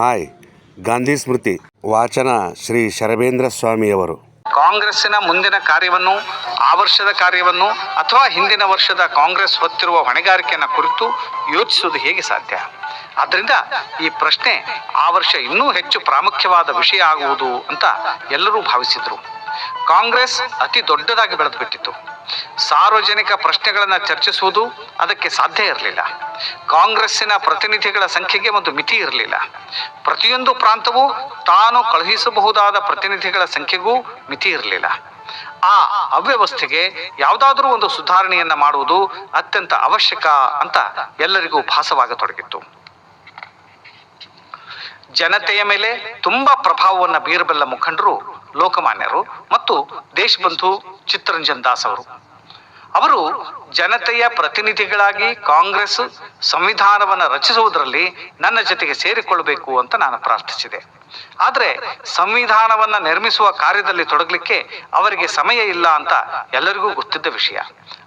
Hi, Gandhi ಸ್ಮೃತಿ, ವಾಚನ ಶ್ರೀ ಶರಬೇಂದ್ರ ಸ್ವಾಮಿಯವರು. ಕಾಂಗ್ರೆಸ್ಸಿನ ಮುಂದಿನ ಕಾರ್ಯವನ್ನು, ಆ ವರ್ಷದ ಕಾರ್ಯವನ್ನು ಅಥವಾ ಹಿಂದಿನ ವರ್ಷದ ಕಾಂಗ್ರೆಸ್ ಹೊತ್ತಿರುವ ಹೊಣೆಗಾರಿಕೆಯನ್ನು ಕುರಿತು ಯೋಚಿಸುವುದು ಹೇಗೆ ಸಾಧ್ಯ? ಆದ್ದರಿಂದ ಈ ಪ್ರಶ್ನೆ ಆ ವರ್ಷ ಇನ್ನೂ ಹೆಚ್ಚು ಪ್ರಾಮುಖ್ಯವಾದ ವಿಷಯ ಆಗುವುದು ಅಂತ ಎಲ್ಲರೂ ಭಾವಿಸಿದರು. ಕಾಂಗ್ರೆಸ್ ಅತಿ ದೊಡ್ಡದಾಗಿ ಬೆಳೆದು ಬಿಟ್ಟಿತ್ತು ಸಾರ್ವಜನಿಕ ಪ್ರಶ್ನೆಗಳನ್ನು ಚರ್ಚಿಸುವುದು ಅದಕ್ಕೆ ಸಾಧ್ಯ ಇರಲಿಲ್ಲ. ಕಾಂಗ್ರೆಸ್ಸಿನ ಪ್ರತಿನಿಧಿಗಳ ಸಂಖ್ಯೆಗೆ ಒಂದು ಮಿತಿ ಇರಲಿಲ್ಲ. ಪ್ರತಿಯೊಂದು ಪ್ರಾಂತವೂ ತಾನು ಕಳುಹಿಸಬಹುದಾದ ಪ್ರತಿನಿಧಿಗಳ ಸಂಖ್ಯೆಗೂ ಮಿತಿ ಇರಲಿಲ್ಲ. ಆ ಅವ್ಯವಸ್ಥೆಗೆ ಯಾವುದಾದರೂ ಒಂದು ಸುಧಾರಣೆಯನ್ನು ಮಾಡುವುದು ಅತ್ಯಂತ ಅವಶ್ಯಕ ಅಂತ ಎಲ್ಲರಿಗೂ ಭಾಸವಾಗತೊಡಗಿತ್ತು. ಜನತೆಯ ಮೇಲೆ ತುಂಬಾ ಪ್ರಭಾವವನ್ನು ಬೀರಬಲ್ಲ ಮುಖಂಡರು ಲೋಕಮಾನ್ಯರು ಮತ್ತು ದೇಶಬಂಧು ಚಿತ್ತರಂಜನ್ ದಾಸ್ ಅವರು. ಅವರು ಜನತೆಯ ಪ್ರತಿನಿಧಿಗಳಾಗಿ ಕಾಂಗ್ರೆಸ್ ಸಂವಿಧಾನವನ್ನು ರಚಿಸುವುದರಲ್ಲಿ ನನ್ನ ಜೊತೆಗೆ ಸೇರಿಕೊಳ್ಳಬೇಕು ಅಂತ ನಾನು ಪ್ರಾರ್ಥಿಸಿದೆ. ಆದರೆ ಸಂವಿಧಾನವನ್ನು ನಿರ್ಮಿಸುವ ಕಾರ್ಯದಲ್ಲಿ ತೊಡಗಲಿಕ್ಕೆ ಅವರಿಗೆ ಸಮಯ ಇಲ್ಲ ಅಂತ ಎಲ್ಲರಿಗೂ ಗೊತ್ತಿದ್ದ ವಿಷಯ.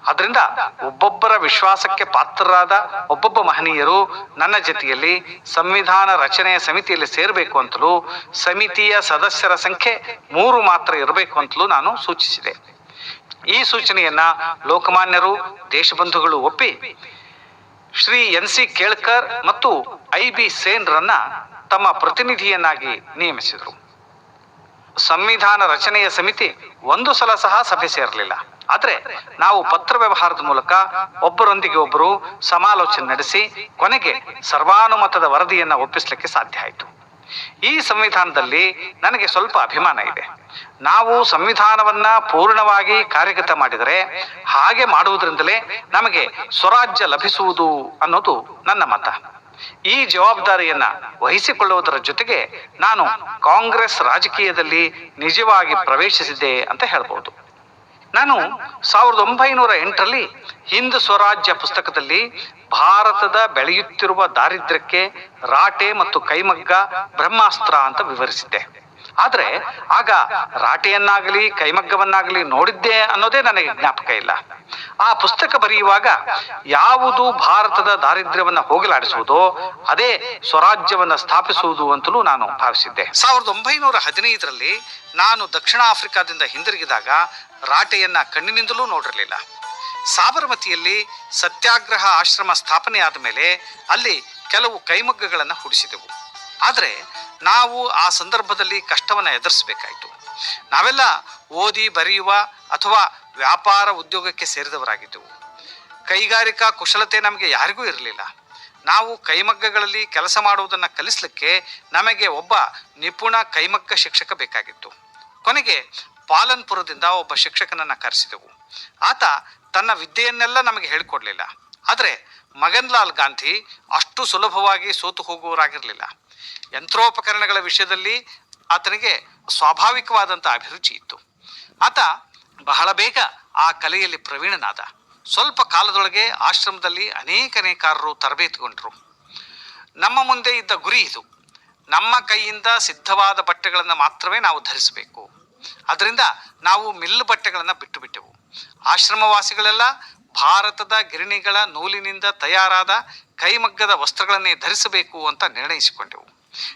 ಅದರಿಂದ ಒಬ್ಬೊಬ್ಬರ ವಿಶ್ವಾಸಕ್ಕೆ ಪಾತ್ರರಾದ ಒಬ್ಬೊಬ್ಬ ಮಹನೀಯರು ನನ್ನ ಜೊತೆಯಲ್ಲಿ ಸಂವಿಧಾನ ರಚನೆಯ ಸಮಿತಿಯಲ್ಲಿ ಸೇರಬೇಕು ಅಂತಲೂ, ಸಮಿತಿಯ ಸದಸ್ಯರ ಸಂಖ್ಯೆ ಮೂರು ಮಾತ್ರ ಇರಬೇಕು ಅಂತಲೂ ನಾನು ಸೂಚಿಸಿದೆ. ಈ ಸೂಚನೆಯನ್ನ ಲೋಕಮಾನ್ಯರು, ದೇಶಬಂಧುಗಳು ಒಪ್ಪಿ ಶ್ರೀ ಎನ್ ಸಿ ಕೇಳ್ಕರ್ ಮತ್ತು ಐ ಬಿ ಸೇನ್ರನ್ನ ತಮ್ಮ ಪ್ರತಿನಿಧಿಯನ್ನಾಗಿ ನೇಮಿಸಿದರು. ಸಂವಿಧಾನ ರಚನೆಯ ಸಮಿತಿ ಒಂದು ಸಲ ಸಹ ಸಭೆ ಸೇರಲಿಲ್ಲ. ಆದರೆ ನಾವು ಪತ್ರ ವ್ಯವಹಾರದ ಮೂಲಕ ಒಬ್ಬರೊಂದಿಗೆ ಒಬ್ಬರು ಸಮಾಲೋಚನೆ ನಡೆಸಿ ಕೊನೆಗೆ ಸರ್ವಾನುಮತದ ವರದಿಯನ್ನು ಒಪ್ಪಿಸಲಿಕ್ಕೆ ಸಾಧ್ಯ ಆಯಿತು. ಈ ಸಂವಿಧಾನದಲ್ಲಿ ನನಗೆ ಸ್ವಲ್ಪ ಅಭಿಮಾನ ಇದೆ. ನಾವು ಸಂವಿಧಾನವನ್ನ ಪೂರ್ಣವಾಗಿ ಕಾರ್ಯಗತ ಮಾಡಿದರೆ ಹಾಗೆ ಮಾಡುವುದರಿಂದಲೇ ನಮಗೆ ಸ್ವರಾಜ್ಯ ಲಭಿಸುವುದು ಅನ್ನೋದು ನನ್ನ ಮತ. ಈ ಜವಾಬ್ದಾರಿಯನ್ನ ವಹಿಸಿಕೊಳ್ಳುವುದರ ಜೊತೆಗೆ ನಾನು ಕಾಂಗ್ರೆಸ್ ರಾಜಕೀಯದಲ್ಲಿ ನಿಜವಾಗಿ ಪ್ರವೇಶಿಸಿದ್ದೆ ಅಂತ ಹೇಳ್ಬೋದು. ನಾನು ಸಾವಿರದ ಒಂಬೈನೂರ ಎಂಟರಲ್ಲಿ ಹಿಂದೂ ಸ್ವರಾಜ್ಯ ಪುಸ್ತಕದಲ್ಲಿ ಭಾರತದ ಬೆಳೆಯುತ್ತಿರುವ ದಾರಿದ್ರ್ಯಕ್ಕೆ ರಾಟೆ ಮತ್ತು ಕೈಮಗ್ಗ ಬ್ರಹ್ಮಾಸ್ತ್ರ ಅಂತ ವಿವರಿಸಿದ್ದೆ. ಆದ್ರೆ ಆಗ ರಾಟೆಯನ್ನಾಗಲಿ, ಕೈಮಗ್ಗವನ್ನಾಗಲಿ ನೋಡಿದ್ದೆ ಅನ್ನೋದೇ ನನಗೆ ಜ್ಞಾಪಕ ಇಲ್ಲ. ಆ ಪುಸ್ತಕ ಬರೆಯುವಾಗ ಯಾವುದು ಭಾರತದ ದಾರಿದ್ರ್ಯವನ್ನ ಹೋಗಲಾಡಿಸುವುದೋ, ಅದೇ ಸ್ವರಾಜ್ಯವನ್ನ ಸ್ಥಾಪಿಸುವುದು ಅಂತಲೂ ನಾನು ಭಾವಿಸಿದ್ದೆ. ಸಾವಿರದ ಒಂಬೈನೂರ ಹದಿನೈದರಲ್ಲಿ ನಾನು ದಕ್ಷಿಣ ಆಫ್ರಿಕಾದಿಂದ ಹಿಂದಿರುಗಿದಾಗ ರಾಟೆಯನ್ನ ಕಣ್ಣಿನಿಂದಲೂ ನೋಡಿರಲಿಲ್ಲ. ಸಾಬರಮತಿಯಲ್ಲಿ ಸತ್ಯಾಗ್ರಹ ಆಶ್ರಮ ಸ್ಥಾಪನೆ ಮೇಲೆ ಅಲ್ಲಿ ಕೆಲವು ಕೈಮಗ್ಗಗಳನ್ನು ಹುಡಿಸಿದೆವು. ಆದರೆ ನಾವು ಆ ಸಂದರ್ಭದಲ್ಲಿ ಕಷ್ಟವನ್ನು ಎದುರಿಸಬೇಕಾಯಿತು. ನಾವೆಲ್ಲ ಓದಿ, ಬರೆಯುವ ಅಥವಾ ವ್ಯಾಪಾರ ಉದ್ಯೋಗಕ್ಕೆ ಸೇರಿದವರಾಗಿದ್ದೆವು. ಕೈಗಾರಿಕಾ ಕುಶಲತೆ ನಮಗೆ ಯಾರಿಗೂ ಇರಲಿಲ್ಲ. ನಾವು ಕೈಮಗ್ಗಗಳಲ್ಲಿ ಕೆಲಸ ಮಾಡುವುದನ್ನು ಕಲಿಸಲಿಕ್ಕೆ ನಮಗೆ ಒಬ್ಬ ನಿಪುಣ ಕೈಮಗ್ಗ ಶಿಕ್ಷಕ ಬೇಕಾಗಿತ್ತು. ಕೊನೆಗೆ ಪಾಲನ್ಪುರದಿಂದ ಒಬ್ಬ ಶಿಕ್ಷಕನನ್ನು ಕರೆಸಿದೆವು. ಆತ ತನ್ನ ವಿದ್ಯೆಯನ್ನೆಲ್ಲ ನಮಗೆ ಹೇಳಿಕೊಡಲಿಲ್ಲ. ಆದರೆ ಮಗನ್ಲಾಲ್ ಗಾಂಧಿ ಅಷ್ಟು ಸುಲಭವಾಗಿ ಸೋತು ಹೋಗುವವರಾಗಿರಲಿಲ್ಲ. ಯಂತ್ರೋಪಕರಣಗಳ ವಿಷಯದಲ್ಲಿ ಆತನಿಗೆ ಸ್ವಾಭಾವಿಕವಾದಂಥ ಅಭಿರುಚಿ ಇತ್ತು. ಆತ ಬಹಳ ಬೇಗ ಆ ಕಲೆಯಲ್ಲಿ ಪ್ರವೀಣನಾದ. ಸ್ವಲ್ಪ ಕಾಲದೊಳಗೆ ಆಶ್ರಮದಲ್ಲಿ ಅನೇಕ ನೇಕಾರರು ತರಬೇತಿಗೊಂಡರು. ನಮ್ಮ ಮುಂದೆ ಇದ್ದ ಗುರಿ ಇದು. ನಮ್ಮ ಕೈಯಿಂದ ಸಿದ್ಧವಾದ ಬಟ್ಟೆಗಳನ್ನು ಮಾತ್ರವೇ ನಾವು ಧರಿಸಬೇಕು. ಅದರಿಂದ ನಾವು ಮಿಲ್ ಬಟ್ಟೆಗಳನ್ನು ಬಿಟ್ಟು ಬಿಟ್ಟೆವು ಆಶ್ರಮವಾಸಿಗಳೆಲ್ಲ ಭಾರತದ ಗಿರಣಿಗಳ ನೂಲಿನಿಂದ ತಯಾರಾದ ಕೈಮಗ್ಗದ ವಸ್ತ್ರಗಳನ್ನೇ ಧರಿಸಬೇಕು ಅಂತ ನಿರ್ಣಯಿಸಿಕೊಂಡೆವು.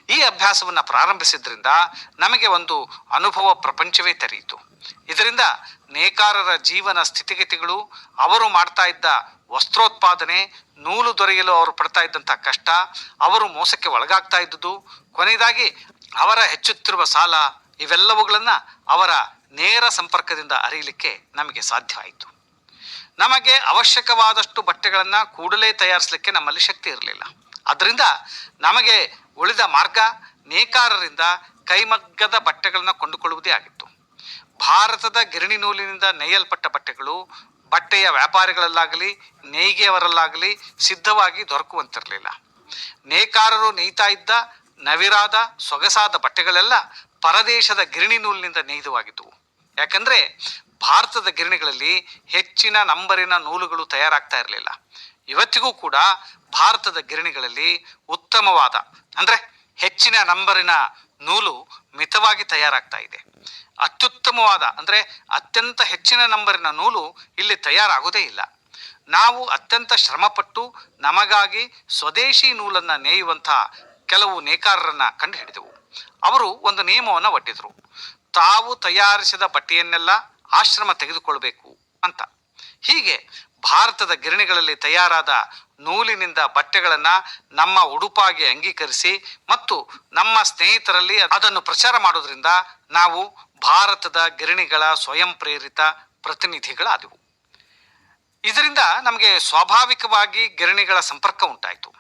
ಈ ಅಭ್ಯಾಸವನ್ನು ಪ್ರಾರಂಭಿಸಿದ್ರಿಂದ ನಮಗೆ ಒಂದು ಅನುಭವ ಪ್ರಪಂಚವೇ ತೆರೆಯಿತು. ಇದರಿಂದ ನೇಕಾರರ ಜೀವನ ಸ್ಥಿತಿಗತಿಗಳು, ಅವರು ಮಾಡ್ತಾ ಇದ್ದ ವಸ್ತ್ರೋತ್ಪಾದನೆ, ನೂಲು ದೊರೆಯಲು ಅವರು ಪಡ್ತಾ ಇದ್ದಂಥ ಕಷ್ಟ, ಅವರು ಮೋಸಕ್ಕೆ ಒಳಗಾಗ್ತಾ ಇದ್ದುದು, ಕೊನೆಯದಾಗಿ ಅವರ ಹೆಚ್ಚುತ್ತಿರುವ ಸಾಲ, ಇವೆಲ್ಲವುಗಳನ್ನು ಅವರ ನೇರ ಸಂಪರ್ಕದಿಂದ ಅರಿಯಲಿಕ್ಕೆ ನಮಗೆ ಸಾಧ್ಯವಾಯಿತು ನಮಗೆ ಅವಶ್ಯಕವಾದಷ್ಟು ಬಟ್ಟೆಗಳನ್ನು ಕೂಡಲೇ ತಯಾರಿಸಲಿಕ್ಕೆ ನಮ್ಮಲ್ಲಿ ಶಕ್ತಿ ಇರಲಿಲ್ಲ. ಅದರಿಂದ ನಮಗೆ ಉಳಿದ ಮಾರ್ಗ ನೇಕಾರರಿಂದ ಕೈಮಗ್ಗದ ಬಟ್ಟೆಗಳನ್ನು ಕೊಂಡುಕೊಳ್ಳುವುದೇ ಆಗಿತ್ತು. ಭಾರತದ ಗಿರಣಿ ನೂಲಿನಿಂದ ನೇಯಲ್ಪಟ್ಟ ಬಟ್ಟೆಗಳು ಬಟ್ಟೆಯ ವ್ಯಾಪಾರಿಗಳಲ್ಲಾಗಲಿ, ನೇಯ್ಗೆಯವರಲ್ಲಾಗಲಿ ಸಿದ್ಧವಾಗಿ ದೊರಕುವಂತಿರಲಿಲ್ಲ. ನೇಕಾರರು ನೇಯ್ತಾ ಇದ್ದ ನವಿರಾದ, ಸೊಗಸಾದ ಬಟ್ಟೆಗಳೆಲ್ಲ ಪರದೇಶದ ಗಿರಣಿ ನೂಲಿನಿಂದ ನೇಯ್ದವಾಗಿದ್ದವು. ಯಾಕಂದ್ರೆ ಭಾರತದ ಗಿರಣಿಗಳಲ್ಲಿ ಹೆಚ್ಚಿನ ನಂಬರಿನ ನೂಲುಗಳು ತಯಾರಾಗ್ತಾ ಇರಲಿಲ್ಲ. ಇವತ್ತಿಗೂ ಕೂಡ ಭಾರತದ ಗಿರಣಿಗಳಲ್ಲಿ ಉತ್ತಮವಾದ, ಅಂದರೆ ಹೆಚ್ಚಿನ ನಂಬರಿನ ನೂಲು ಮಿತವಾಗಿ ತಯಾರಾಗ್ತಾ ಇದೆ. ಅತ್ಯುತ್ತಮವಾದ, ಅಂದರೆ ಅತ್ಯಂತ ಹೆಚ್ಚಿನ ನಂಬರಿನ ನೂಲು ಇಲ್ಲಿ ತಯಾರಾಗೋದೇ ಇಲ್ಲ. ನಾವು ಅತ್ಯಂತ ಶ್ರಮಪಟ್ಟು ನಮಗಾಗಿ ಸ್ವದೇಶಿ ನೂಲನ್ನು ನೇಯುವಂಥ ಕೆಲವು ನೇಕಾರರನ್ನು ಕಂಡುಹಿಡಿದೆವು. ಅವರು ಒಂದು ನಿಯಮವನ್ನು ಒಡ್ಡಿದರು. ತಾವು ತಯಾರಿಸಿದ ಬಟ್ಟೆಯನ್ನೆಲ್ಲ ಆಶ್ರಮ ತೆಗೆದುಕೊಳ್ಬೇಕು ಅಂತ. ಹೀಗೆ ಭಾರತದ ಗಿರಣಿಗಳಲ್ಲಿ ತಯಾರಾದ ನೂಲಿನಿಂದ ಬಟ್ಟೆಗಳನ್ನು ನಮ್ಮ ಉಡುಪಾಗಿ ಅಂಗೀಕರಿಸಿ ಮತ್ತು ನಮ್ಮ ಸ್ನೇಹಿತರಲ್ಲಿ ಅದನ್ನು ಪ್ರಚಾರ ಮಾಡೋದ್ರಿಂದ ನಾವು ಭಾರತದ ಗಿರಣಿಗಳ ಸ್ವಯಂ ಪ್ರೇರಿತ ಪ್ರತಿನಿಧಿಗಳಾದವು. ಇದರಿಂದ ನಮಗೆ ಸ್ವಾಭಾವಿಕವಾಗಿ ಗಿರಣಿಗಳ ಸಂಪರ್ಕ ಉಂಟಾಯಿತು.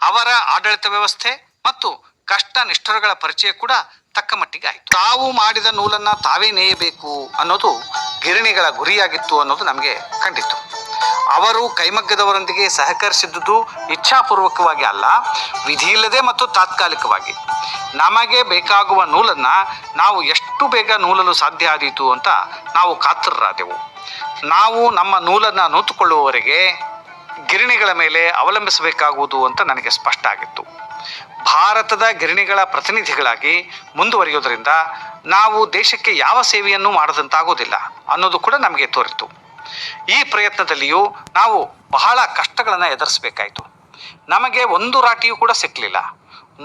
ಅವರ ಆಡಳಿತ ವ್ಯವಸ್ಥೆ ಮತ್ತು ಕಷ್ಟ ನಿಷ್ಠುರಗಳ ಪರಿಚಯ ಕೂಡ ತಕ್ಕ ಮಟ್ಟಿಗೆ ಆಯಿತು. ತಾವು ಮಾಡಿದ ನೂಲನ್ನ ತಾವೇ ನೇಯಬೇಕು ಅನ್ನೋದು ಗಿರಣಿಗಳ ಗುರಿಯಾಗಿತ್ತು ಅನ್ನೋದು ನಮಗೆ ಕಂಡಿತ್ತು. ಅವರು ಕೈಮಗ್ಗದವರೊಂದಿಗೆ ಸಹಕರಿಸಿದ್ದುದು ಇಚ್ಛಾಪೂರ್ವಕವಾಗಿ ಅಲ್ಲ, ವಿಧಿಯಿಲ್ಲದೆ ಮತ್ತು ತಾತ್ಕಾಲಿಕವಾಗಿ. ನಮಗೆ ಬೇಕಾಗುವ ನೂಲನ್ನ ನಾವು ಎಷ್ಟು ಬೇಗ ನೂಲಲು ಸಾಧ್ಯ ಆದೀತು ಅಂತ ನಾವು ಕಾತರರಾದೆವು. ನಾವು ನಮ್ಮ ನೂಲನ್ನು ನೂತುಕೊಳ್ಳುವವರೆಗೆ ಗಿರಣಿಗಳ ಮೇಲೆ ಅವಲಂಬಿಸಬೇಕಾಗುವುದು ಅಂತ ನನಗೆ ಸ್ಪಷ್ಟ ಆಗಿತ್ತು. ಭಾರತದ ಗಿರಣಿಗಳ ಪ್ರತಿನಿಧಿಗಳಾಗಿ ಮುಂದುವರಿಯೋದರಿಂದ ನಾವು ದೇಶಕ್ಕೆ ಯಾವ ಸೇವೆಯನ್ನು ಮಾಡದಂತಾಗುವುದಿಲ್ಲ ಅನ್ನೋದು ಕೂಡ ನಮಗೆ ತೋರಿತು ಈ ಪ್ರಯತ್ನದಲ್ಲಿಯೂ ನಾವು ಬಹಳ ಕಷ್ಟಗಳನ್ನು ಎದುರಿಸಬೇಕಾಯಿತು. ನಮಗೆ ಒಂದು ರಾಟಿಯೂ ಕೂಡ ಸಿಕ್ಕಲಿಲ್ಲ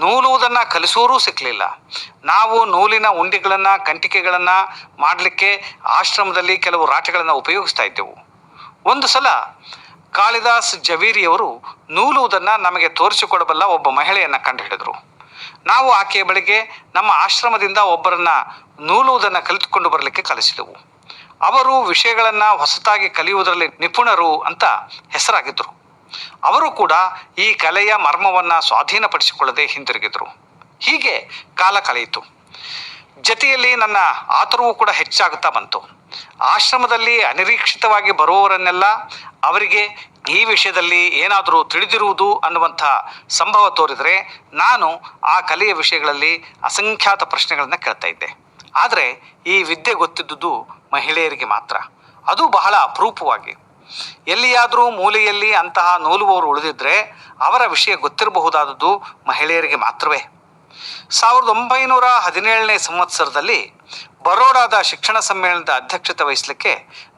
ನೂಲುವುದನ್ನು ಕಲಿಸೋರೂ ಸಿಕ್ಕಲಿಲ್ಲ ನಾವು ನೂಲಿನ ಉಂಡಿಗಳನ್ನು, ಕಂಟಿಕೆಗಳನ್ನು ಮಾಡಲಿಕ್ಕೆ ಆಶ್ರಮದಲ್ಲಿ ಕೆಲವು ರಾಟೆಗಳನ್ನು ಉಪಯೋಗಿಸ್ತಾ ಇದ್ದೆವು. ಒಂದು ಸಲ ಕಾಳಿದಾಸ್ ಜವೀರಿಯವರು ನೂಲುವುದನ್ನು ನಮಗೆ ತೋರಿಸಿಕೊಡಬಲ್ಲ ಒಬ್ಬ ಮಹಿಳೆಯನ್ನು ಕಂಡುಹಿಡಿದರು. ನಾವು ಆಕೆಯ ಬಳಿಗೆ ನಮ್ಮ ಆಶ್ರಮದಿಂದ ಒಬ್ಬರನ್ನು ನೂಲುವುದನ್ನು ಕಲಿತುಕೊಂಡು ಬರಲಿಕ್ಕೆ ಕಲಿಸಿದೆವು. ಅವರು ವಿಷಯಗಳನ್ನು ಹೊಸತಾಗಿ ಕಲಿಯುವುದರಲ್ಲಿ ನಿಪುಣರು ಅಂತ ಹೆಸರಾಗಿದ್ದರು ಅವರು ಕೂಡ ಈ ಕಲೆಯ ಮರ್ಮವನ್ನು ಸ್ವಾಧೀನಪಡಿಸಿಕೊಳ್ಳದೆ ಹಿಂದಿರುಗಿದರು. ಹೀಗೆ ಕಾಲ ಕಳೆಯಿತು. ಜತೆಯಲ್ಲಿ ನನ್ನ ಆತುರವು ಕೂಡ ಹೆಚ್ಚಾಗುತ್ತಾ ಬಂತು. ಆಶ್ರಮದಲ್ಲಿ ಅನಿರೀಕ್ಷಿತವಾಗಿ ಬರುವವರನ್ನೆಲ್ಲ ಅವರಿಗೆ ಈ ವಿಷಯದಲ್ಲಿ ಏನಾದರೂ ತಿಳಿದಿರುವುದು ಅನ್ನುವಂಥ ಸಂಭವ ತೋರಿದರೆ ನಾನು ಆ ಕಲೆಯ ವಿಷಯಗಳಲ್ಲಿ ಅಸಂಖ್ಯಾತ ಪ್ರಶ್ನೆಗಳನ್ನು ಕೇಳ್ತಾ ಇದ್ದೆ. ಆದರೆ ಈ ವಿದ್ಯೆ ಗೊತ್ತಿದ್ದುದು ಮಹಿಳೆಯರಿಗೆ ಮಾತ್ರ. ಅದು ಬಹಳ ಅಪರೂಪವಾಗಿ. ಎಲ್ಲಿಯಾದರೂ ಮೂಲೆಯಲ್ಲಿ ಅಂತಹ ನೂಲುವವರು ಉಳಿದಿದ್ದರೆ ಅವರ ವಿಷಯ ಗೊತ್ತಿರಬಹುದಾದದ್ದು ಮಹಿಳೆಯರಿಗೆ ಮಾತ್ರವೇ. ಸಾವಿರದ ಒಂಬೈನೂರ ಹದಿನೇಳನೇ ಸಂವತ್ಸರದಲ್ಲಿ ಬರೋಡಾದ ಶಿಕ್ಷಣ ಸಮ್ಮೇಳನದ ಅಧ್ಯಕ್ಷತೆ ವಹಿಸಲಿಕ್ಕೆ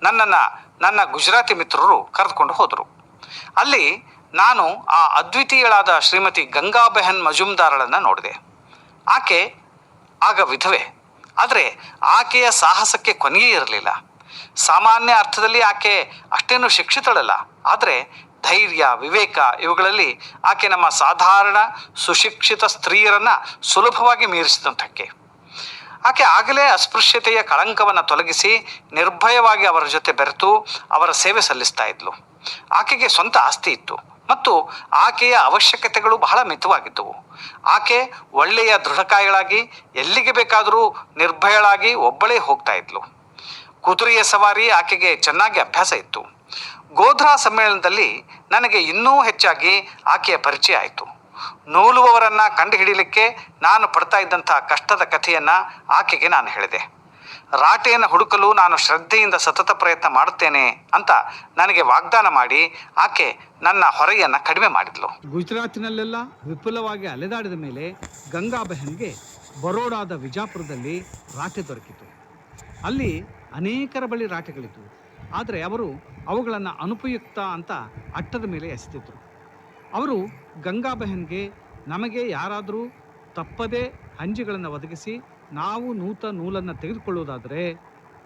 ನನ್ನನ್ನು, ನನ್ನ ಗುಜರಾತಿ ಮಿತ್ರರು ಕರೆದುಕೊಂಡು ಹೋದರು. ಅಲ್ಲಿ ನಾನು ಆ ಅದ್ವಿತೀಯಳಾದ ಶ್ರೀಮತಿ ಗಂಗಾಬೆಹನ್ ಮಜುಮ್ದಾರಳನ್ನು ನೋಡಿದೆ. ಆಕೆ ಆಗ ವಿಧವೆ, ಆದರೆ ಆಕೆಯ ಸಾಹಸಕ್ಕೆ ಕೊನೆಯೇ ಇರಲಿಲ್ಲ. ಸಾಮಾನ್ಯ ಅರ್ಥದಲ್ಲಿ ಆಕೆ ಅಷ್ಟೇನು ಶಿಕ್ಷಿತಳಲ್ಲ, ಆದರೆ ಧೈರ್ಯ, ವಿವೇಕ ಇವುಗಳಲ್ಲಿ ಆಕೆ ನಮ್ಮ ಸಾಧಾರಣ, ಸುಶಿಕ್ಷಿತ ಸ್ತ್ರೀಯರನ್ನು ಸುಲಭವಾಗಿ ಮೀರಿಸಿದಂಥಕ್ಕೆ ಆಕೆ ಆಗಲೇ ಅಸ್ಪೃಶ್ಯತೆಯ ಕಳಂಕವನ್ನು ತೊಲಗಿಸಿ ನಿರ್ಭಯವಾಗಿ ಅವರ ಜೊತೆ ಬೆರೆತು ಅವರ ಸೇವೆ ಸಲ್ಲಿಸ್ತಾ ಇದ್ಲು. ಆಕೆಗೆ ಸ್ವಂತ ಆಸ್ತಿ ಇತ್ತು ಮತ್ತು ಆಕೆಯ ಅವಶ್ಯಕತೆಗಳು ಬಹಳ ಮಿತವಾಗಿದ್ದವು. ಆಕೆ ಒಳ್ಳೆಯ ದೃಢಕಾಯಳಾಗಿ ಎಲ್ಲಿಗೆ ಬೇಕಾದರೂ ನಿರ್ಭಯಳಾಗಿ ಒಬ್ಬಳೇ ಹೋಗ್ತಾ ಇದ್ಲು. ಕುದುರೆಯ ಸವಾರಿ ಆಕೆಗೆ ಚೆನ್ನಾಗಿ ಅಭ್ಯಾಸ ಇತ್ತು. ಗೋಧ್ರಾ ಸಮ್ಮೇಳನದಲ್ಲಿ ನನಗೆ ಇನ್ನೂ ಹೆಚ್ಚಾಗಿ ಆಕೆಯ ಪರಿಚಯ ಆಯಿತು. ನೂಲುವವರನ್ನು ಕಂಡುಹಿಡಿಯಲಿಕ್ಕೆ ನಾನು ಪಡ್ತಾ ಇದ್ದಂಥ ಕಷ್ಟದ ಕಥೆಯನ್ನು ಆಕೆಗೆ ನಾನು ಹೇಳಿದೆ. ರಾಟೆಯನ್ನು ಹುಡುಕಲು ನಾನು ಶ್ರದ್ಧೆಯಿಂದ ಸತತ ಪ್ರಯತ್ನ ಮಾಡುತ್ತೇನೆ ಅಂತ ನನಗೆ ವಾಗ್ದಾನ ಮಾಡಿ ಆಕೆ ನನ್ನ ಹೊರೆಯನ್ನು ಕಡಿಮೆ ಮಾಡಿದ್ಲು. ಗುಜರಾತಿನಲ್ಲೆಲ್ಲ ವಿಪುಲವಾಗಿ ಅಲೆದಾಡಿದ ಮೇಲೆ ಗಂಗಾ ಬೆಹನ್ಗೆ ಬರೋಡಾದ ವಿಜಾಪುರದಲ್ಲಿ ರಾಟೆ ದೊರಕಿತು. ಅಲ್ಲಿ ಅನೇಕರ ಬಳಿ ರಾಟೆಗಳಿತ್ತು ಆದರೆ ಅವರು ಅವುಗಳನ್ನು ಅನುಪಯುಕ್ತ ಅಂತ ಅಟ್ಟದ ಮೇಲೆ ಎಸೆದಿದ್ದರು ಅವರು ಗಂಗಾ ನಮಗೆ ಯಾರಾದರೂ ತಪ್ಪದೇ ಹಂಜಿಗಳನ್ನು ಒದಗಿಸಿ ನಾವು ನೂತ ನೂಲನ್ನು ತೆಗೆದುಕೊಳ್ಳುವುದಾದರೆ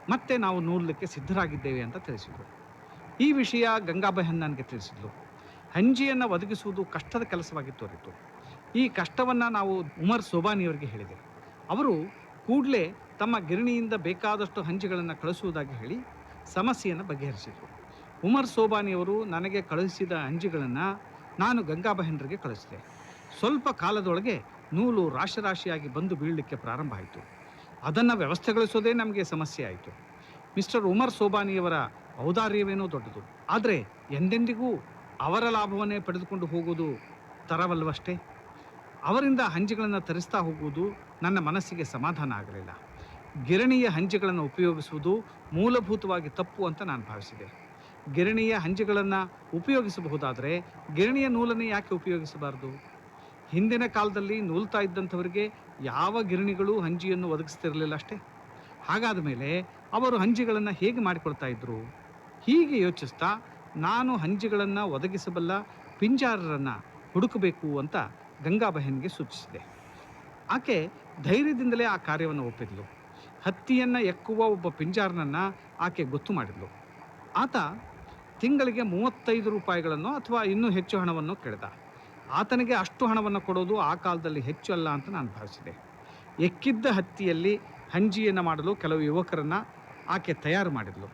ಮತ್ತೆ ನಾವು ನೂಲಕ್ಕೆ ಸಿದ್ಧರಾಗಿದ್ದೇವೆ ಅಂತ ತಿಳಿಸಿದರು. ಈ ವಿಷಯ ಗಂಗಾ ನನಗೆ ತಿಳಿಸಿದ್ಲು. ಹಂಜಿಯನ್ನು ಒದಗಿಸುವುದು ಕಷ್ಟದ ಕೆಲಸವಾಗಿ ತೋರಿತು ಈ ಕಷ್ಟವನ್ನು ನಾವು ಉಮರ್ ಸೋಬಾನಿಯವರಿಗೆ ಹೇಳಿದೆ. ಅವರು ಕೂಡಲೇ ತಮ್ಮ ಗಿರಣಿಯಿಂದ ಬೇಕಾದಷ್ಟು ಹಂಜಿಗಳನ್ನು ಕಳಿಸುವುದಾಗಿ ಹೇಳಿ ಸಮಸ್ಯೆಯನ್ನು ಬಗೆಹರಿಸಿದರು. ಉಮರ್ ಸೋಬಾನಿಯವರು ನನಗೆ ಕಳುಹಿಸಿದ ಹಂಜಿಗಳನ್ನು ನಾನು ಗಂಗಾ ಬಹನ್ರಿಗೆ ಕಳಿಸಿದೆ. ಸ್ವಲ್ಪ ಕಾಲದೊಳಗೆ ನೂಲು ರಾಶಿ ರಾಶಿಯಾಗಿ ಬಂದು ಬೀಳಲಿಕ್ಕೆ ಪ್ರಾರಂಭ ಆಯಿತು. ಅದನ್ನು ವ್ಯವಸ್ಥೆಗೊಳಿಸೋದೇ ನಮಗೆ ಸಮಸ್ಯೆ ಆಯಿತು. ಮಿಸ್ಟರ್ ಉಮರ್ ಸೋಬಾನಿಯವರ ಔದಾರ್ಯವೇನೋ ದೊಡ್ಡದು. ಆದರೆ ಎಂದೆಂದಿಗೂ ಅವರ ಲಾಭವನ್ನೇ ಪಡೆದುಕೊಂಡು ಹೋಗುವುದು ತರವಲ್ವಷ್ಟೇ? ಅವರಿಂದ ಹಂಜಿಗಳನ್ನು ತರಿಸ್ತಾ ಹೋಗುವುದು ನನ್ನ ಮನಸ್ಸಿಗೆ ಸಮಾಧಾನ ಆಗಲಿಲ್ಲ. ಗಿರಣಿಯ ಹಂಜಿಗಳನ್ನು ಉಪಯೋಗಿಸುವುದು ಮೂಲಭೂತವಾಗಿ ತಪ್ಪು ಅಂತ ನಾನು ಭಾವಿಸಿದೆ. ಗಿರಣಿಯ ಹಂಜಿಗಳನ್ನು ಉಪಯೋಗಿಸಬಹುದಾದರೆ ಗಿರಣಿಯ ನೂಲನ್ನು ಯಾಕೆ ಉಪಯೋಗಿಸಬಾರದು? ಹಿಂದಿನ ಕಾಲದಲ್ಲಿ ನೂಲ್ತಾ ಇದ್ದಂಥವರಿಗೆ ಯಾವ ಗಿರಣಿಗಳು ಹಂಜಿಯನ್ನು ಒದಗಿಸ್ತಿರಲಿಲ್ಲ ಅಷ್ಟೇ. ಹಾಗಾದ ಮೇಲೆ ಅವರು ಹಂಜಿಗಳನ್ನು ಹೇಗೆ ಮಾಡಿಕೊಳ್ತಾ ಇದ್ದರು ಹೀಗೆ ಯೋಚಿಸ್ತಾ ನಾನು ಹಂಜಿಗಳನ್ನು ಒದಗಿಸಬಲ್ಲ ಪಿಂಜಾರರನ್ನು ಹುಡುಕಬೇಕು ಅಂತ ಗಂಗಾಬಹನ್ಗೆ ಸೂಚಿಸಿದೆ. ಆಕೆ ಧೈರ್ಯದಿಂದಲೇ ಆ ಕಾರ್ಯವನ್ನು ಒಪ್ಪಿದ್ಲು. ಹತ್ತಿಯನ್ನು ಎಕ್ಕುವ ಒಬ್ಬ ಪಿಂಜಾರನನ್ನು ಆಕೆ ಗೊತ್ತು ಮಾಡಿದ್ಲು. ಆತ ತಿಂಗಳಿಗೆ ಮೂವತ್ತೈದು ರೂಪಾಯಿಗಳನ್ನು ಅಥವಾ ಇನ್ನೂ ಹೆಚ್ಚು ಹಣವನ್ನು ಕೇಳಿದ. ಆತನಿಗೆ ಅಷ್ಟು ಹಣವನ್ನು ಕೊಡೋದು ಆ ಕಾಲದಲ್ಲಿ ಹೆಚ್ಚು ಅಲ್ಲ ಅಂತ ನಾನು ಭಾವಿಸಿದೆ. ಎಕ್ಕಿದ್ದ ಹತ್ತಿಯಲ್ಲಿ ಹಂಜಿಯನ್ನು ಮಾಡಲು ಕೆಲವು ಯುವಕರನ್ನು ಆಕೆ ತಯಾರು ಮಾಡಿದ್ಲು.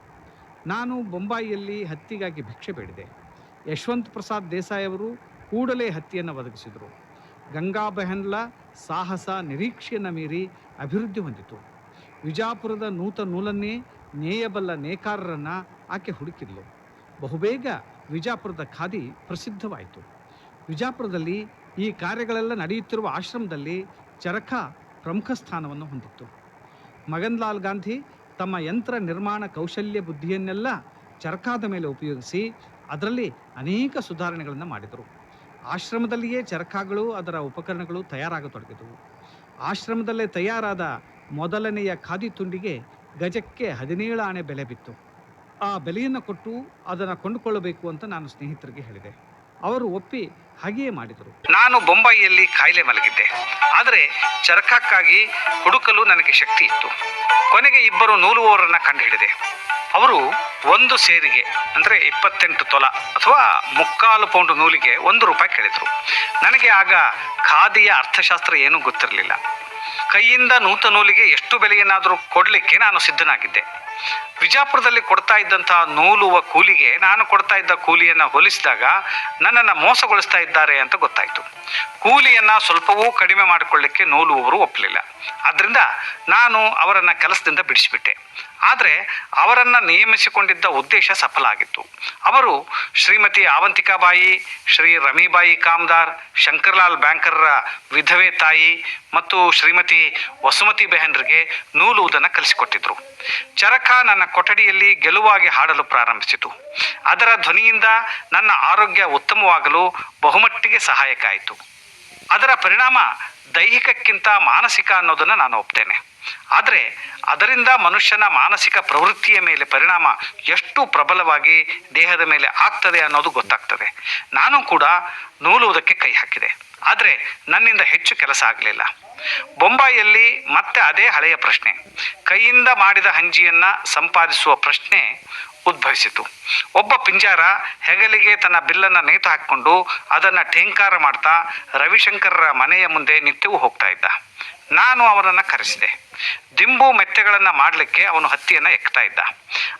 ನಾನು ಬೊಂಬಾಯಿಯಲ್ಲಿ ಹತ್ತಿಗಾಗಿ ಭಿಕ್ಷೆ ಬೇಡಿದೆ. ಯಶವಂತ್ ಪ್ರಸಾದ್ ದೇಸಾಯಿ ಅವರು ಕೂಡಲೇ ಹತ್ತಿಯನ್ನು ಒದಗಿಸಿದರು. ಗಂಗಾ ಬೆಹನ್ಲ ಸಾಹಸ ನಿರೀಕ್ಷೆಯನ್ನು ಮೀರಿ ಅಭಿವೃದ್ಧಿ ಹೊಂದಿತು. ವಿಜಾಪುರದ ನೂತ ನೂಲನ್ನೇ ನೇಯಬಲ್ಲ ನೇಕಾರರನ್ನು ಆಕೆ ಹುಡುಕಿದ್ಲು. ಬಹುಬೇಗ ವಿಜಾಪುರದ ಖಾದಿ ಪ್ರಸಿದ್ಧವಾಯಿತು. ವಿಜಾಪುರದಲ್ಲಿ ಈ ಕಾರ್ಯಗಳೆಲ್ಲ ನಡೆಯುತ್ತಿರುವ ಆಶ್ರಮದಲ್ಲಿ ಚರಕ ಪ್ರಮುಖ ಸ್ಥಾನವನ್ನು ಹೊಂದಿತ್ತು. ಮಗನ್ಲಾಲ್ ಗಾಂಧಿ ತಮ್ಮ ಯಂತ್ರ ನಿರ್ಮಾಣ ಕೌಶಲ್ಯ ಬುದ್ಧಿಯನ್ನೆಲ್ಲ ಚರಕಾದ ಮೇಲೆ ಉಪಯೋಗಿಸಿ ಅದರಲ್ಲಿ ಅನೇಕ ಸುಧಾರಣೆಗಳನ್ನು ಮಾಡಿದರು. ಆಶ್ರಮದಲ್ಲಿಯೇ ಚರಕಾಗಳು ಅದರ ಉಪಕರಣಗಳು ತಯಾರಾಗತೊಡಗಿದವು. ಆಶ್ರಮದಲ್ಲೇ ತಯಾರಾದ ಮೊದಲನೆಯ ಖಾದಿ ತುಂಡಿಗೆ ಗಜಕ್ಕೆ ಹದಿನೇಳು ಆಣೆ ಬೆಲೆ ಬಿತ್ತು. ಆ ಬೆಲೆಯನ್ನು ಕೊಟ್ಟು ಅದನ್ನು ಕೊಂಡುಕೊಳ್ಳಬೇಕು ಅಂತ ನಾನು ಸ್ನೇಹಿತರಿಗೆ ಹೇಳಿದೆ. ಅವರು ಒಪ್ಪಿ ಹಾಗೆಯೇ ಮಾಡಿದರು. ನಾನು ಬೊಂಬಾಯಿಯಲ್ಲಿ ಕಾಯಿಲೆ ಮಲಗಿದ್ದೆ. ಆದರೆ ಚರಕಕ್ಕಾಗಿ ಹುಡುಕಲು ನನಗೆ ಶಕ್ತಿ ಇತ್ತು. ಕೊನೆಗೆ ಇಬ್ಬರು ನೂಲುವವರನ್ನು ಕಂಡುಹಿಡಿದೆ ಅವರು ಒಂದು ಸೇರಿಗೆ, ಅಂದರೆ ಇಪ್ಪತ್ತೆಂಟು ತೊಲ ಅಥವಾ ಮುಕ್ಕಾಲು ಪೌಂಡ್ ನೂಲಿಗೆ ಒಂದು ರೂಪಾಯಿ ಕೇಳಿದರು. ನನಗೆ ಆಗ ಖಾದಿಯ ಅರ್ಥಶಾಸ್ತ್ರ ಏನೂ ಗೊತ್ತಿರಲಿಲ್ಲ. ಕೈಯಿಂದ ನೂತ ನೂಲಿಗೆ ಎಷ್ಟು ಬೆಲೆಯನ್ನಾದರೂ ಕೊಡಲಿಕ್ಕೆ ನಾನು ಸಿದ್ಧನಾಗಿದ್ದೆ. ವಿಜಾಪುರದಲ್ಲಿ ಕೊಡ್ತಾ ಇದ್ದಂತಹ ನೂಲುವ ಕೂಲಿಗೆ, ನಾನು ಕೊಡ್ತಾ ಇದ್ದ ಕೂಲಿಯನ್ನು ಹೋಲಿಸಿದಾಗ ನನ್ನನ್ನು ಮೋಸಗೊಳಿಸ್ತಾ ಇದ್ದಾರೆ ಅಂತ ಗೊತ್ತಾಯಿತು. ಕೂಲಿಯನ್ನು ಸ್ವಲ್ಪವೂ ಕಡಿಮೆ ಮಾಡಿಕೊಳ್ಳಿಕ್ಕೆ ನೂಲುವವರು ಒಪ್ಪಲಿಲ್ಲ. ಆದ್ದರಿಂದ ನಾನು ಅವರನ್ನು ಕೆಲಸದಿಂದ ಬಿಡಿಸಿಬಿಟ್ಟೆ. ಆದರೆ ಅವರನ್ನು ನೇಮಿಸಿಕೊಂಡಿದ್ದ ಉದ್ದೇಶ ಸಫಲ ಆಗಿತ್ತು. ಅವರು ಶ್ರೀಮತಿ ಆವಂತಿಕಾಬಾಯಿ, ಶ್ರೀ ರಮೀಬಾಯಿ ಕಾಮ್ದಾರ್, ಶಂಕರ್ಲಾಲ್ ಬ್ಯಾಂಕರ್ರ ವಿಧವೆ ತಾಯಿ ಮತ್ತು ಶ್ರೀಮತಿ ವಸುಮತಿ ಬೆಹನ್ರಿಗೆ ನೂಲುವುದನ್ನು ಕಲಿಸಿಕೊಟ್ಟಿದ್ರು. ಚರಕ ನನ್ನ ಕೊಠಡಿಯಲ್ಲಿ ಗೆಲುವಾಗಿ ಹಾಡಲು ಪ್ರಾರಂಭಿಸಿತು. ಅದರ ಧ್ವನಿಯಿಂದ ನನ್ನ ಆರೋಗ್ಯ ಉತ್ತಮವಾಗಲು ಬಹುಮಟ್ಟಿಗೆ ಸಹಾಯಕ ಆಯಿತು ಅದರ ಪರಿಣಾಮ ದೈಹಿಕಕ್ಕಿಂತ ಮಾನಸಿಕ ಅನ್ನೋದನ್ನು ನಾನು ಒಪ್ತೇನೆ. ಆದರೆ ಅದರಿಂದ ಮನುಷ್ಯನ ಮಾನಸಿಕ ಪ್ರವೃತ್ತಿಯ ಮೇಲೆ ಪರಿಣಾಮ ಎಷ್ಟು ಪ್ರಬಲವಾಗಿ ದೇಹದ ಮೇಲೆ ಆಗ್ತದೆ ಅನ್ನೋದು ಗೊತ್ತಾಗ್ತದೆ. ನಾನು ಕೂಡ ನೂಲುವುದಕ್ಕೆ ಕೈ ಹಾಕಿದೆ. ಆದರೆ ನನ್ನಿಂದ ಹೆಚ್ಚು ಕೆಲಸ ಆಗಲಿಲ್ಲ. ಬೊಂಬಾಯಿಯಲ್ಲಿ ಮತ್ತೆ ಅದೇ ಹಳೆಯ ಪ್ರಶ್ನೆ. ಕೈಯಿಂದ ಮಾಡಿದ ಹಂಜಿಯನ್ನು ಸಂಪಾದಿಸುವ ಪ್ರಶ್ನೆ ಉದ್ಭವಿಸಿತು. ಒಬ್ಬ ಪಿಂಜಾರ ಹೆಗಲಿಗೆ ತನ್ನ ಬಿಲ್ಲನ್ನು ನೇತು ಹಾಕಿಕೊಂಡು ಅದನ್ನು ಠೇಂಕಾರ ಮಾಡ್ತಾ ರವಿಶಂಕರರ ಮನೆಯ ಮುಂದೆ ನಿತ್ಯವೂ ಹೋಗ್ತಾ ಇದ್ದ. ನಾನು ಅವರನ್ನು ಕರೆಸಿದೆ. ದಿಂಬು ಮೆತ್ತೆಗಳನ್ನು ಮಾಡಲಿಕ್ಕೆ ಅವನು ಹತ್ತಿಯನ್ನು ಎಕ್ತಾ ಇದ್ದ.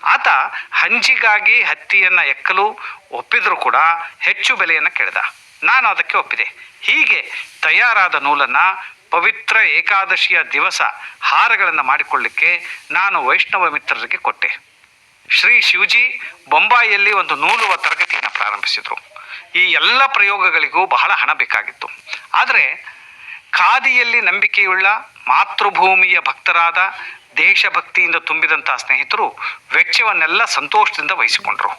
ಆತ ಹಂಜಿಗಾಗಿ ಹತ್ತಿಯನ್ನು ಎಕ್ಕಲು ಒಪ್ಪಿದರೂ ಕೂಡ ಹೆಚ್ಚು ಬೆಲೆಯನ್ನು ಕೇಳಿದ. ನಾನು ಅದಕ್ಕೆ ಒಪ್ಪಿದೆ. ಹೀಗೆ ತಯಾರಾದ ನೂಲನ್ನು ಪವಿತ್ರ ಏಕಾದಶಿಯ ದಿವಸ ಹಾರಗಳನ್ನು ಮಾಡಿಕೊಳ್ಳಿಕ್ಕೆ ನಾನು ವೈಷ್ಣವ ಮಿತ್ರರಿಗೆ ಕೊಟ್ಟೆ. ಶ್ರೀ ಶಿವಜಿ ಬೊಂಬಾಯಿಯಲ್ಲಿ ಒಂದು ನೂಲುವ ತರಗತಿಯನ್ನು ಪ್ರಾರಂಭಿಸಿದರು. ಈ ಎಲ್ಲ ಪ್ರಯೋಗಗಳಿಗೂ ಬಹಳ ಹಣ ಬೇಕಾಗಿತ್ತು. ಆದರೆ ಖಾದಿಯಲ್ಲಿ ನಂಬಿಕೆಯುಳ್ಳ ಮಾತೃಭೂಮಿಯ ಭಕ್ತರಾದ ದೇಶಭಕ್ತಿಯಿಂದ ತುಂಬಿದಂತಹ ಸ್ನೇಹಿತರು ವೆಚ್ಚವನ್ನೆಲ್ಲ ಸಂತೋಷದಿಂದ ವಹಿಸಿಕೊಂಡರು.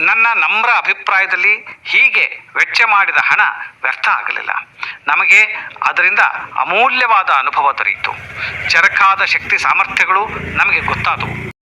ನನ್ನ ನಮ್ರ ಅಭಿಪ್ರಾಯದಲ್ಲಿ ಹೀಗೆ ವೆಚ್ಚ ಮಾಡಿದ ಹಣ ವ್ಯರ್ಥ ಆಗಲಿಲ್ಲ. ನಮಗೆ ಅದರಿಂದ ಅಮೂಲ್ಯವಾದ ಅನುಭವ ದೊರೆಯಿತು. ಚರಕಾದ ಶಕ್ತಿ ಸಾಮರ್ಥ್ಯಗಳು ನಮಗೆ ಗೊತ್ತಾದವು.